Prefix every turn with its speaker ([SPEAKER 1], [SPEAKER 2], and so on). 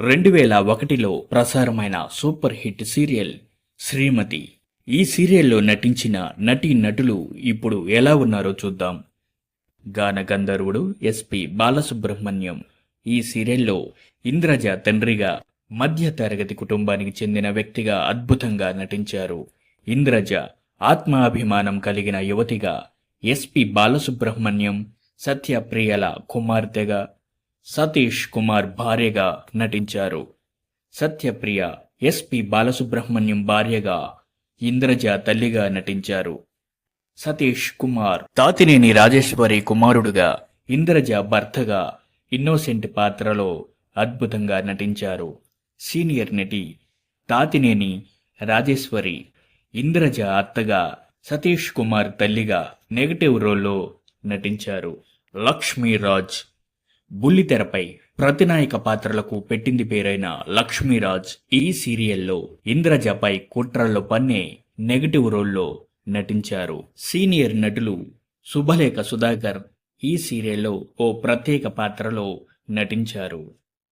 [SPEAKER 1] రెండు వేల ఒకటిలో ప్రసారమైన సూపర్ హిట్ సీరియల్ శ్రీమతి. ఈ సీరియల్లో నటించిన నటీ నటులు ఇప్పుడు ఎలా ఉన్నారో చూద్దాం. గాన గంధర్వుడు ఎస్పి బాలసుబ్రహ్మణ్యం ఈ సీరియల్లో ఇంద్రజ తండ్రిగా మధ్య తరగతి కుటుంబానికి చెందిన వ్యక్తిగా అద్భుతంగా నటించారు. ఇంద్రజ ఆత్మాభిమానం కలిగిన యువతిగా ఎస్పి బాలసుబ్రహ్మణ్యం సత్యప్రియల కుమార్తెగా సతీష్ కుమార్ భార్యగా నటించారు. సత్యప్రియ ఎస్పి బాలసుబ్రహ్మణ్యం భార్యగా ఇంద్రజ తల్లిగా నటించారు. సతీష్ కుమార్ తాతినేని రాజేశ్వరి కుమారుడుగా ఇంద్రజ భర్తగా ఇన్నోసెంట్ పాత్రలో అద్భుతంగా నటించారు. సీనియర్ నటి తాతినేని రాజేశ్వరి ఇంద్రజ అత్తగా సతీష్ కుమార్ తల్లిగా నెగటివ్ రోల్లో నటించారు. లక్ష్మీరాజ్ బుల్లితెరపై ప్రతినాయక పాత్రలకు పెట్టింది పేరైన లక్ష్మీరాజ్ ఈ సీరియల్లో ఇంద్రజపై కుట్రల్లో పన్నే నెగటివ్ రోల్లో నటించారు. సీనియర్ నటులు శుభలేఖ సుధాకర్ ఈ సీరియల్లో ఓ ప్రత్యేక పాత్రలో నటించారు.